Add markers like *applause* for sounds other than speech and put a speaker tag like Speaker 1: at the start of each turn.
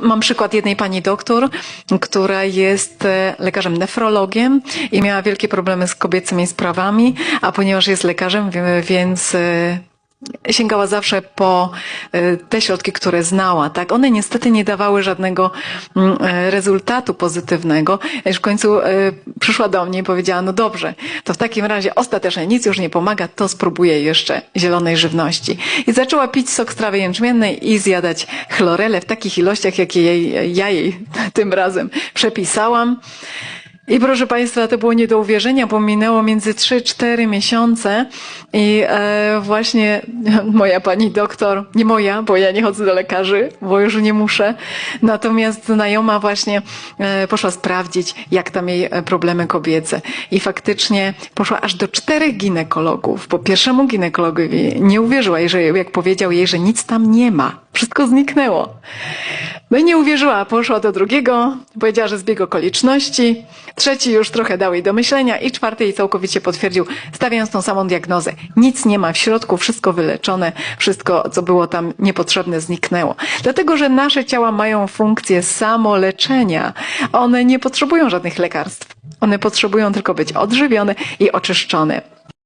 Speaker 1: Mam przykład jednej pani doktor, która jest e, lekarzem nefrologiem i miała wielkie problemy z kobiecymi sprawami, a ponieważ jest lekarzem, więc e, sięgała zawsze po e, te środki, które znała, tak? One niestety nie dawały żadnego mm, e, rezultatu pozytywnego. Aż w końcu e, przyszła do mnie i powiedziała, no dobrze, to w takim razie ostatecznie nic już nie pomaga, to spróbuję jeszcze zielonej żywności. I zaczęła pić sok z trawy jęczmiennej i zjadać chlorelę w takich ilościach, jakie jej, ja jej *laughs* tym razem przepisałam. I proszę Państwa, to było nie do uwierzenia, bo minęło między 3-4 miesiące i e, właśnie moja pani doktor, nie moja, bo ja nie chodzę do lekarzy, bo już nie muszę, natomiast znajoma właśnie e, poszła sprawdzić, jak tam jej e, problemy kobiece. I faktycznie poszła aż do czterech ginekologów, bo pierwszemu ginekologowi nie uwierzyła, jej, że, jak powiedział jej, że nic tam nie ma. Wszystko zniknęło. No i nie uwierzyła, poszła do drugiego, powiedziała, że zbieg okoliczności. Trzeci już trochę dał jej do myślenia i czwarty jej całkowicie potwierdził, stawiając tą samą diagnozę. Nic nie ma w środku, wszystko wyleczone, wszystko, co było tam niepotrzebne, zniknęło. Dlatego, że nasze ciała mają funkcję samoleczenia. One nie potrzebują żadnych lekarstw. One potrzebują tylko być odżywione i oczyszczone.